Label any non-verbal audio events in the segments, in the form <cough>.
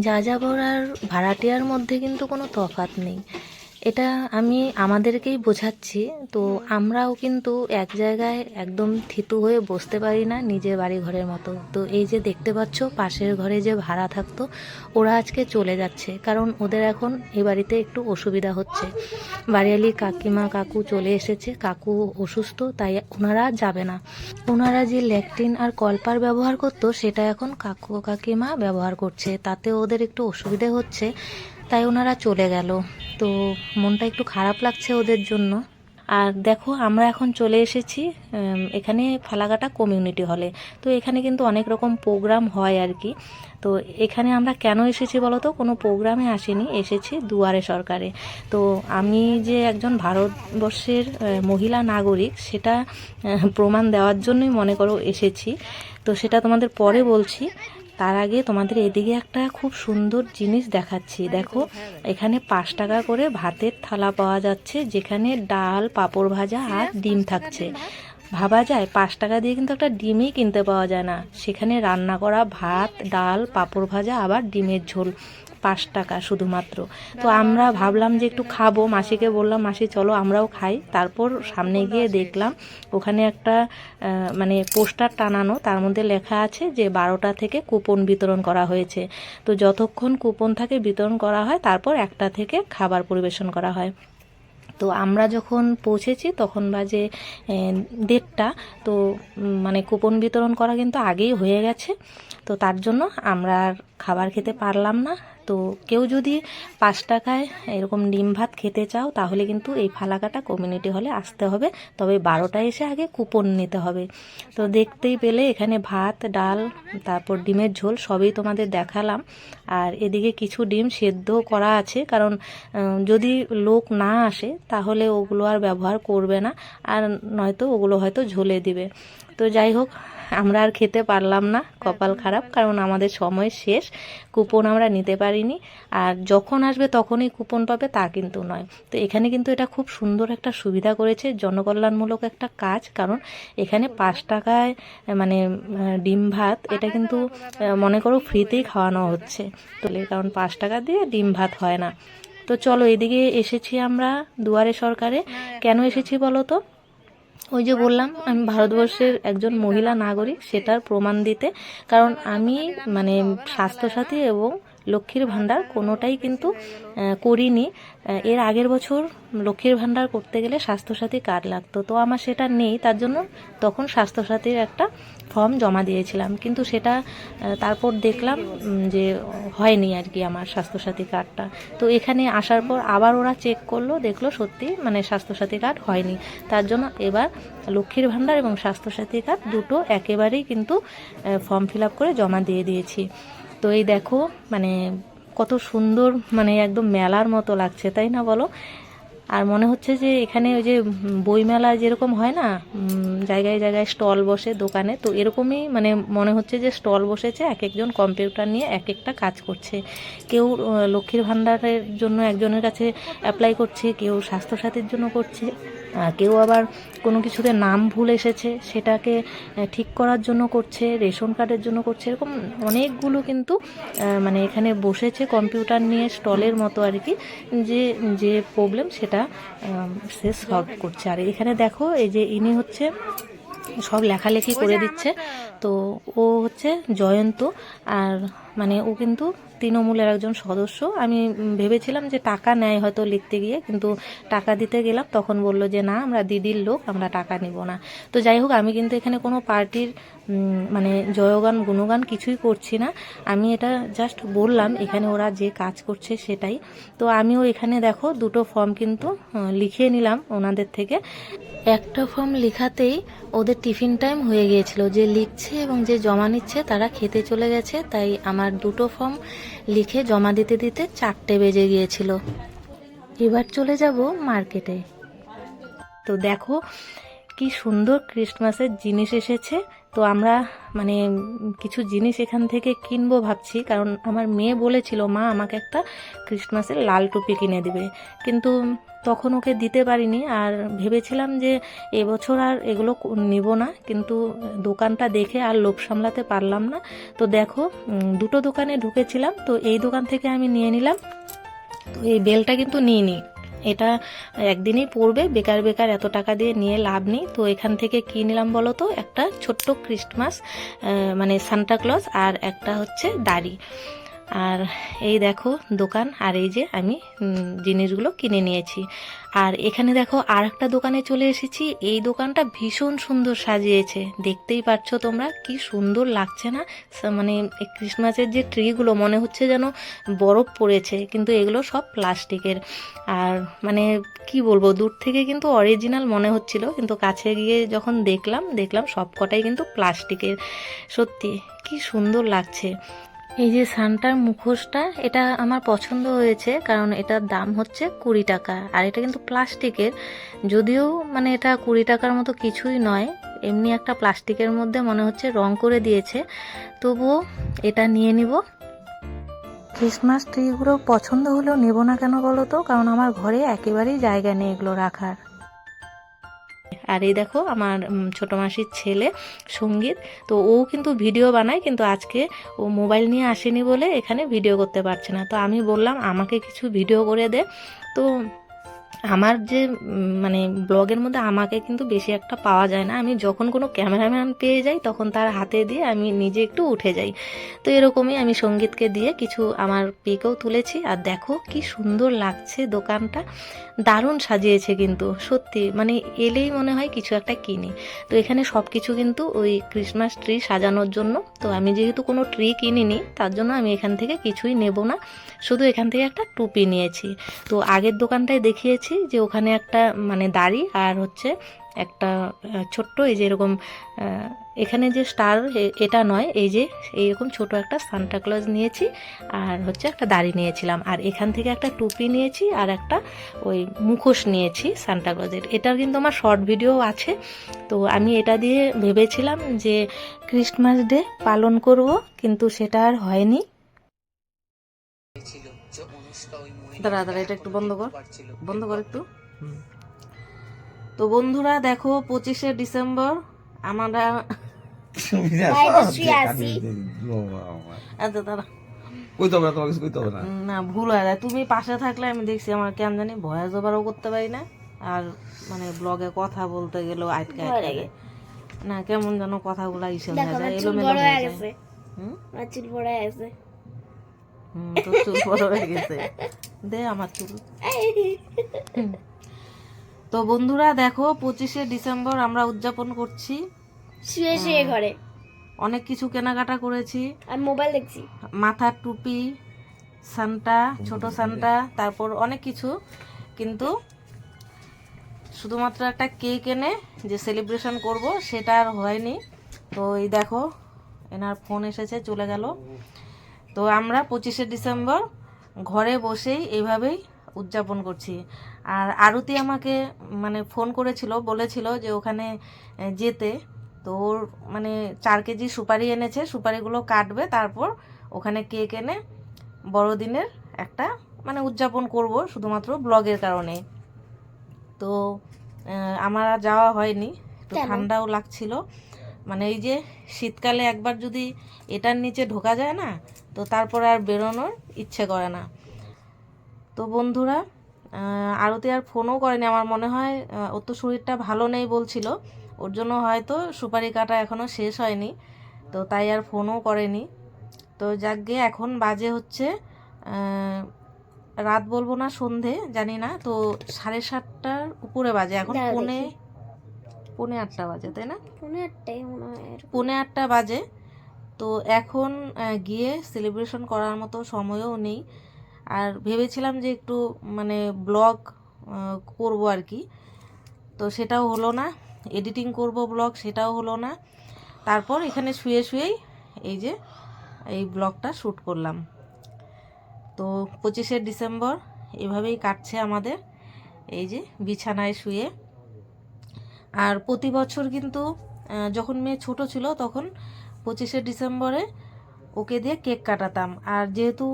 যাযাবর আর ভাড়াটিয়ার মধ্যে কিন্তু কোনো তফাৎ নেই। এটা আমি আমাদেরকেই বোঝাচ্ছি। তো আমরাও কিন্তু এক জায়গায় একদম থিতু হয়ে বসতে পারি না নিজের বাড়ি ঘরের মতো। তো এই যে দেখতে পাচ্ছ পাশের ঘরে যে ভাড়া থাকতো ওরা আজকে চলে যাচ্ছে। কারণ ওদের এখন এই বাড়িতে একটু অসুবিধা হচ্ছে। বাড়িয়ালি কাকিমা কাকু চলে এসেছে। কাকু অসুস্থ তাই ওনারা যাবে না। ওনারা যে ল্যাকটিন আর কলপার ব্যবহার করতো সেটা এখন কাকু কাকিমা ব্যবহার করছে। তাতে ওদের একটু অসুবিধে হচ্ছে। তাই ওনারা চলে গেল। তো মনটা একটু খারাপ লাগছে ওদের জন্য। আর দেখো, আমরা এখন চলে এসেছি এখানে ফালাকাটা কমিউনিটি হলে তো এখানে কিন্তু অনেক রকম প্রোগ্রাম হয় আর কি। তো এখানে আমরা কেন এসেছি বলো তো? কোনো প্রোগ্রামে আসিনি, এসেছি দুয়ারে সরকারে। তো আমি যে একজন ভারতবর্ষের মহিলা নাগরিক, সেটা প্রমাণ দেওয়ার জন্যই মনে করো এসেছি। তো সেটা তোমাদের পরে বলছি। তার আগে তোমাদের এদিকে একটা খুব সুন্দর জিনিস দেখাচ্ছি। দেখো, এখানে পাঁচ টাকা করে ভাতের থালা পাওয়া যাচ্ছে, যেখানে ডাল, পাঁপড় ভাজা আর ডিম থাকছে। ভাবা যায় পাঁচ টাকা দিয়ে কিন্তু একটা ডিমই কিনতে পাওয়া যায় না। সেখানে রান্না করা ভাত ডাল পাঁপড় ভাজা আবার ডিমের ঝোল পাঁচ টাকা শুধুমাত্র। তো আমরা ভাবলাম যে একটু খাব মাসিকে বললাম মাসি চলো আমরাও খাই। তারপর সামনে গিয়ে দেখলাম ওখানে একটা মানে পোস্টার টানানো তার মধ্যে লেখা আছে যে বারোটা থেকে কুপন বিতরণ করা হয়েছে। তো যতক্ষণ কুপন থাকে বিতরণ করা হয় তারপর একটা থেকে খাবার পরিবেশন করা হয়। তো আমরা যখন পৌঁছেছি, তখন বাজে দেড়টা। তো মানে কুপন বিতরণ করা কিন্তু আগেই হয়ে গেছে। তো তার জন্য আমরা আর খাবার খেতে পারলাম না। তো কেউ যদি পাঁচ টাকায় এরকম ডিম ভাত খেতে চাও, তাহলে কিন্তু এই ফালাকাটা কমিউনিটি হলে আসতে হবে। তবে বারোটায় এসে আগে কুপন নিতে হবে। তো দেখতেই পেলে এখানে ভাত, ডাল, তারপর ডিমের ঝোল সবই তোমাদের দেখালাম। আর এদিকে কিছু ডিম সেদ্ধ করা আছে, কারণ যদি লোক না আসে, তাহলে ওগুলো আর ব্যবহার করবে না। আর নয়তো ওগুলো হয়তো ঝোলে দিবে। তো যাই হোক আমরা আর খেতে পারলাম না কপাল খারাপ কারণ আমাদের সময় শেষ। কুপন আমরা নিতে পারিনি আর যখন আসবে তখনই কুপন পাবে তা কিন্তু নয়। তো এখানে কিন্তু এটা খুব সুন্দর একটা সুবিধা করেছে জনকল্যাণমূলক একটা কাজ কারণ এখানে পাঁচ টাকায় মানে ডিম ভাত এটা কিন্তু মনে করো ফ্রিতেই খাওয়ানো হচ্ছে। তো কারণ পাঁচ টাকা দিয়ে ডিম ভাত হয় না। তো চলো এদিকে এসেছি আমরা দুয়ারে সরকারে। কেন এসেছি বলো তো? ওই যে বললাম, আমি ভারতবর্ষের একজন মহিলা নাগরিক, সেটার প্রমাণ দিতে। কারণ আমি মানে স্বাস্থ্যসাথী এবং লক্ষ্মীর ভাণ্ডার কোনোটাই কিন্তু করিনি। এর আগের বছর লক্ষ্মীর ভাণ্ডার করতে গেলে স্বাস্থ্যসাথী কার্ড লাগতো। তো আমার সেটা নেই, তার জন্য তখন স্বাস্থ্যসাথীর একটা ফর্ম জমা দিয়েছিলাম। কিন্তু সেটা তারপর দেখলাম যে হয়নি আর কি আমার স্বাস্থ্যসাথী কার্ডটা। তো এখানে আসার পর আবার ওরা চেক করল, দেখল সত্যি মানে স্বাস্থ্যসাথী কার্ড হয়নি। তার জন্য এবার লক্ষ্মীর ভাণ্ডার এবং স্বাস্থ্যসাথী কার্ড দুটো একেবারেই কিন্তু ফর্ম ফিল আপ করে জমা দিয়ে দিয়েছি। তো এই দেখো মানে কত সুন্দর মানে একদম মেলার মতো লাগছে, তাই না বলো? আর মনে হচ্ছে যে এখানে ওই যে বইমেলা যেরকম হয় না জায়গায় জায়গায় স্টল বসে দোকানে, তো এরকমই মানে মনে হচ্ছে যে স্টল বসেছে, এক একজন কম্পিউটার নিয়ে এক একটা কাজ করছে। কেউ লক্ষ্মীর ভাণ্ডারের জন্য একজনের কাছে অ্যাপ্লাই করছে, কেউ স্বাস্থ্যসাথীর জন্য করছে। কেউ আবার কোনো কিছুতে নাম ভুল এসেছে, সেটাকে ঠিক করার জন্য করছে, রেশন কার্ডের জন্য করছে, এরকম অনেকগুলো কিন্তু মানে এখানে বসেছে কম্পিউটার নিয়ে স্টলের মতো আর কি, যে যে প্রবলেম সেটা সে সলভ করছে। আর এখানে দেখো, এই যে ইনি হচ্ছে সব লেখালেখি করে দিচ্ছে, তো ও হচ্ছে জয়ন্ত, আর মানে ও কিন্তু তৃণমূলের একজন সদস্য। আমি ভেবেছিলাম যে টাকা নেয় হয়তো লিখতে গিয়ে, কিন্তু টাকা দিতে গেলাম, তখন বলল যে না, আমরা দিদির লোক, আমরা টাকা নিব না। তো যাই হোক, আমি কিন্তু এখানে কোনো পার্টির মানে জয়গান, গুণগান কিছুই করছি না। আমি এটা জাস্ট বললাম, এখানে ওরা যে কাজ করছে সেটাই। তো আমিও এখানে দেখো, দুটো ফর্ম কিন্তু লিখিয়ে নিলাম ওনাদের থেকে। একটা ফর্ম লেখাতেই ওদের টিফিন টাইম হয়ে গিয়েছিল। যে লিখছে এবং যে জমা নিচ্ছে, তারা খেতে চলে গেছে। তাই আমার দুটো ফর্ম লিখে জমা দিতে দিতে চারটে বেজে গিয়েছিল। এবার চলে যাব মার্কেটে। তো দেখো, কি সুন্দর ক্রিসমাসের জিনিস এসেছে। তো আমরা মানে কিছু জিনিস এখান থেকে কিনবো ভাবছি, কারণ আমার মেয়ে বলেছিল, মা, আমাকে একটা ক্রিসমাসের লাল টুপি কিনে দিবে। কিন্তু তখন ওকে দিতে পারিনি। আর ভেবেছিলাম যে এবছর আর এগুলো নিব না কিন্তু দোকানটা দেখে আর লোভ সামলাতে পারলাম না। তো দেখো দুটো দোকানে ঢুকেছিলাম তো এই দোকান থেকে আমি নিয়ে নিলাম। তো এই বেলটা কিন্তু নিইনি। এটা একদিনই পড়বে বেকার বেকার এত টাকা দিয়ে নিয়ে লাভ নেই। তো এখান থেকে কি নিলাম বলো তো? একটা ছোট্ট ক্রিসমাস আহ, মানে সান্টাক্লজ আর একটা হচ্ছে দাড়ি। আর এই দেখো দোকান, আর এই যে আমি জিনিসগুলো কিনে নিয়েছি। আর এখানে দেখো আর একটা দোকানে চলে এসেছি। এই দোকানটা ভীষণ সুন্দর সাজিয়েছে। দেখতেই পাচ্ছ তোমরা, কি সুন্দর লাগছে না? মানে ক্রিসমাসের যে ট্রিগুলো, মনে হচ্ছে যেন বরফ পড়েছে, কিন্তু এগুলো সব প্লাস্টিকের। আর মানে কি বলব, দূর থেকে কিন্তু অরিজিনাল মনে হচ্ছিল, কিন্তু কাছে গিয়ে যখন দেখলাম দেখলাম সব কটাই কিন্তু প্লাস্টিকের। সত্যি, কি সুন্দর লাগছে। এই যে সানটার মুখোশটা, এটা আমার পছন্দ হয়েছে কারণ এটার দাম হচ্ছে কুড়ি টাকা। আর এটা কিন্তু প্লাস্টিকের, যদিও মানে এটা কুড়ি টাকার মতো কিছুই নয়, এমনি একটা প্লাস্টিকের মধ্যে মনে হচ্ছে রং করে দিয়েছে। তবুও এটা নিয়ে নিব। ক্রিসমাস ট্রিগুলো পছন্দ হলেও নেব না কেন বলো তো? কারণ আমার ঘরে একেবারেই জায়গা নেই এগুলো রাখার। আর এই দেখো আমার ছোট মাসির ছেলে সংগীত, তো ও কিন্তু ভিডিও বানায়, কিন্তু আজকে ও মোবাইল নিয়ে আসেনি বলে এখানে ভিডিও করতে পারছে না। তো আমি বললাম, আমাকে কিছু ভিডিও করে দে। তো আমার যে মানে ব্লগের মধ্যে আমাকে কিন্তু বেশি একটা পাওয়া যায় না। আমি যখন কোনো ক্যামেরাম্যান পেয়ে যাই, তখন তার হাতে দিয়ে আমি নিজে একটু উঠে যাই। তো এরকমই আমি সঙ্গীতকে দিয়ে কিছু আমার পিকেও তুলেছি। আর দেখো কি সুন্দর লাগছে দোকানটা। দারুণ সাজিয়েছে কিন্তু, সত্যি। মানে এলেই মনে হয় কিছু একটা কিনি। তো এখানে সব কিছু কিন্তু ওই ক্রিসমাস ট্রি সাজানোর জন্য। তো আমি যেহেতু কোনো ট্রি কিনিনি, তার জন্য আমি এখান থেকে কিছুই নেব না। শুধু এখান থেকে একটা টুপি নিয়েছি। তো আগের দোকানটায় দেখিয়েছি যে ওখানে একটা মানে দাড়ি আর হচ্ছে একটা ছোট্ট এই যে এরকম এখানে যে স্টার এটা নয়, এই যে এইরকম ছোট একটা সান্টাক্লজ নিয়েছি আর হচ্ছে একটা দাড়ি নিয়েছিলাম। আর এখান থেকে একটা টুপি নিয়েছি আর একটা ওই মুখোশ নিয়েছি সান্টাক্লজের এটার কিন্তু আমার শর্ট ভিডিও আছে। তো আমি এটা দিয়ে ভেবেছিলাম যে ক্রিসমাস ডে পালন করব, কিন্তু সেটা আর হয়নি। দাঁড়া দাঁড়া এটা একটু বন্ধ কর। বন্ধ কর একটু। তো বন্ধুরা দেখো পঁচিশে ডিসেম্বর আমরা আচ্ছা দাঁড়া। না তোমার কিছু কইতে না। না ভুল হয়ে যায় তুমি পাশে থাকলে আমি দেখছি আমার কেন জানি ভয়েস ওভারও করতে পারি না। আর মানে ব্লগে কথা বলতে গেলেও আটকে আটকে না কেমন যেন কথাগুলো ইসে হয়ে যায় এলোমেলো হয়ে যায়। হুম? চুল পড়ে আছে হুম তোর চুল বড় হয়ে গেছে দে আমার চুল তো বন্ধুরা দেখো পঁচিশে ডিসেম্বর আমরা উদযাপন করছি। শুয়ে শুয়ে ঘরে। অনেক কিছু কেনাকাটা করেছি। আমি মোবাইল দেখছি। মাথার টুপি সান্টা ছোট সান্টা তারপর অনেক কিছু। কিন্তু শুধুমাত্র একটা কেক এনে যে সেলিব্রেশন করব সেটা আর হয়নি। তো এই দেখো এনার ফোন এসেছে চলে গেল। তো আমরা পঁচিশে ডিসেম্বর ঘরে বসেই এইভাবেই উদযাপন করছি। আর আরতি আমাকে মানে ফোন করেছিল বলেছিল যে ওখানে যেতে। তো ওর মানে চার কেজি সুপারি এনেছে সুপারিগুলো কাটবে তারপর ওখানে কেক এনে বড়দিনের একটা মানে উদযাপন করব শুধুমাত্র ব্লগের কারণে। তো আমার আর যাওয়া হয়নি। একটু ঠান্ডাও লাগছিল। মানে এই যে শীতকালে একবার যদি এটার নিচে ঢোকা যায় না তো তারপর আর বেরোনোর ইচ্ছে করে না। তো বন্ধুরা আরতি আর ফোনও করেনি। আমার মনে হয় ওর তো শরীরটা ভালো নেই বলছিল। ওর জন্য হয়তো সুপারি কাটা এখনও শেষ হয়নি। তো তাই আর ফোনও করেনি। তো যাক গিয়ে এখন বাজে হচ্ছে রাত বলব না সন্ধে জানি না। তো সাড়ে সাতটার উপরে বাজে। এখন পৌনে দেখি। পৌনে আটটা বাজে তাই না? পনেরো আটটাই মনে হয়। পৌনে আটটা বাজে। তো এখন গিয়ে সেলিব্রেশন করার মতো সময়ও নেই। আর ভেবেছিলাম যে একটু মানে ব্লগ করব আর কি। তো সেটাও হলো না। এডিটিং করব ব্লগ সেটাও হলো না। তারপর এখানে শুয়ে শুয়েই এই যে এই ব্লগটা শ্যুট করলাম। তো পঁচিশে ডিসেম্বর এভাবেই কাটছে আমাদের। এই যে বিছানায় শুয়ে। আর প্রতি বছর কিন্তু যখন মেয়ে ছোট ছিল তখন পঁচিশে ডিসেম্বরে ওকে দিয়ে কেক কাটাতাম। আর যেহেতু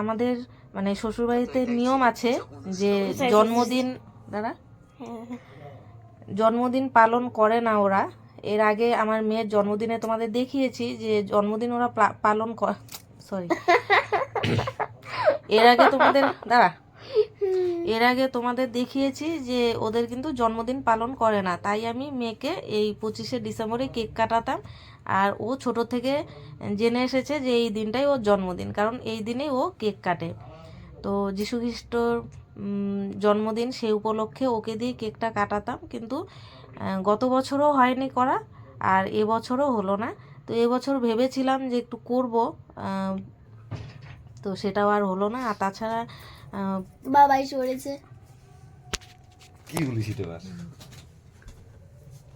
আমাদের মানে শ্বশুরবাড়িতে নিয়ম আছে যে জন্মদিন দাদা? হ্যাঁ জন্মদিন পালন করে না ওরা। এর আগে আমার মেয়ের জন্মদিনে তোমাদের দেখিয়েছি যে জন্মদিন ওরা পালন সরি <laughs> এর আগে তোমাদের দাঁড়া এর আগে তোমাদের দেখিয়েছি যে ওদের কিন্তু জন্মদিন পালন করে না। তাই আমি মেয়েকে এই পঁচিশে ডিসেম্বরে কেক কাটাতাম। আর ও ছোট থেকে জেনে এসেছে যে এই দিনটাই ওর জন্মদিন, কারণ এই দিনেই ও কেক কাটে। তো যীশু খ্রিস্টর জন্মদিন সেই উপলক্ষে ওকে দিয়ে কেকটা কাটাতাম। কিন্তু গত বছরও হয়নি করা, আর এবছরও হলো না। তো এবছর ভেবেছিলাম যে একটু করব তো সেটাও আর হলো না। আর তাছাড়া বাবাই চড়েছে কি বলিস এবার?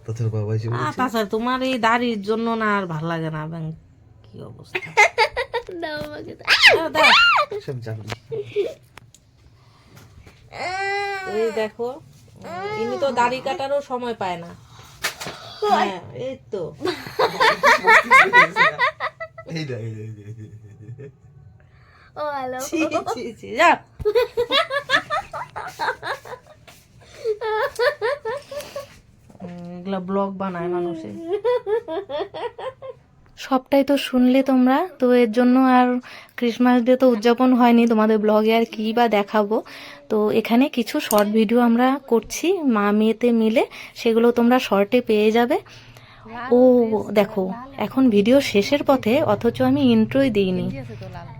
তাছাড়া বাবা এসে আহ, তাছাড়া তোমার এই দাড়ির জন্য না আর ভালো লাগে না ব্যাং কি অবস্থা? <laughs> দাও আমাকে দাও। দাও, দাও। সব জানি এই দেখো ইনি তো দাড়ি কাটারও সময় পায় না। হ্যাঁ এই তো। এইটা এইটা এইটা, এইটা। ও হ্যালো ব্লগ বানায় মানুষে। সবটাই তো শুনলে তোমরা, তো এর জন্য আর ক্রিসমাস ডে তো উদযাপন হয়নি, তোমাদের ব্লগে আর কী বা দেখাবো। তো এখানে কিছু শর্ট ভিডিও আমরা করছি, মা মেয়েতে মিলে, সেগুলো তোমরা শর্টে পেয়ে যাবে। ও, দেখো, এখন ভিডিও শেষের পথে, অথচ আমি ইন্ট্রোই দিইনি।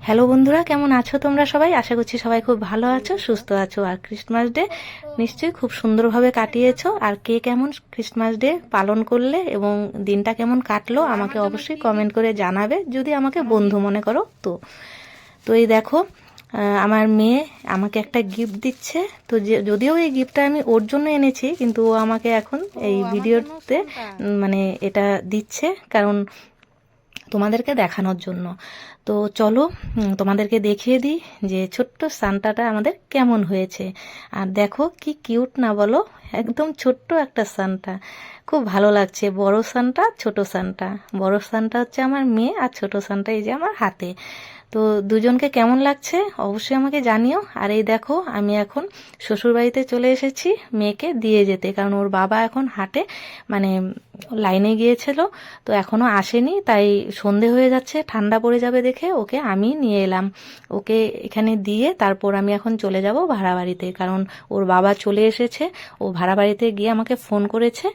হ্যালো বন্ধুরা, কেমন আছো তোমরা সবাই? আশা করছি সবাই খুব ভালো আছো, সুস্থ আছো, আর ক্রিসমাস ডে নিশ্চয়ই খুব সুন্দরভাবে কাটিয়েছো। আর কে কেমন ক্রিসমাস ডে পালন করলে এবং দিনটা কেমন কাটলো, আমাকে অবশ্যই কমেন্ট করে জানাবে, যদি আমাকে বন্ধু মনে করো তো। তো এই দেখো আমার মেয়ে আমাকে একটা গিফট দিচ্ছে। তো যদিও এই গিফটটা আমি ওর জন্য এনেছি কিন্তু ও আমাকে এখন এই ভিডিওতে মানে এটা দিচ্ছে কারণ তোমাদেরকে দেখানোর জন্য। তো চলো তোমাদেরকে দেখিয়ে দিই যে ছোট্ট সান্টাটা আমাদের কেমন হয়েছে। আর দেখো কি কিউট না বলো একদম ছোট্ট একটা সানটা। খুব ভালো লাগছে বড় সানটা ছোট সানটা। বড় সানটা হচ্ছে আমার মেয়ে আর ছোট সানটা এই যে আমার হাতে। তো দুজনকে কেমন লাগছে অবশ্যই আমাকে জানিও। আর এই দেখো, আমি এখন শ্বশুরবাড়িতে চলে এসেছি মেয়েকে দিয়ে যেতে, কারণ ওর বাবা এখন হাটে মানে লাইনে গিয়েছিল, তো এখনও আসেনি, তাই সন্ধে হয়ে যাচ্ছে, ঠান্ডা পড়ে যাবে দেখে ওকে আমি নিয়ে এলাম। ওকে এখানে দিয়ে তারপর আমি এখন চলে যাব ভাড়া বাড়িতে কারণ ওর বাবা চলে এসেছে, ও ভাড়া বাড়িতে গিয়ে আমাকে ফোন করেছে,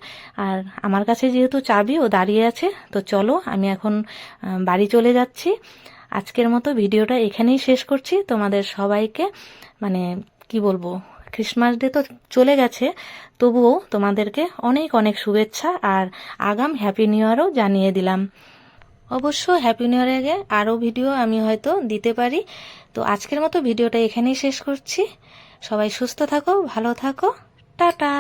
আর আমার কাছে যেহেতু চাবি, ও দাঁড়িয়ে আছে, তো চলো আমি এখন বাড়ি চলে যাচ্ছি। আজকের মতো ভিডিওটা এখানেই শেষ করছি। তোমাদের সবাইকে মানে কি বলব ক্রিসমাস ডে তো চলে গেছে, তবুও তোমাদেরকে অনেক অনেক শুভেচ্ছা আর আগাম হ্যাপি নিউ ইয়ারও জানিয়ে দিলাম। অবশ্য হ্যাপি নিউ ইয়ার আগে আরও ভিডিও আমি হয়তো দিতে পারি। তো আজকের মতো ভিডিওটা এখানেই শেষ করছি। সবাই সুস্থ থাকো, ভালো থাকো। টাটা!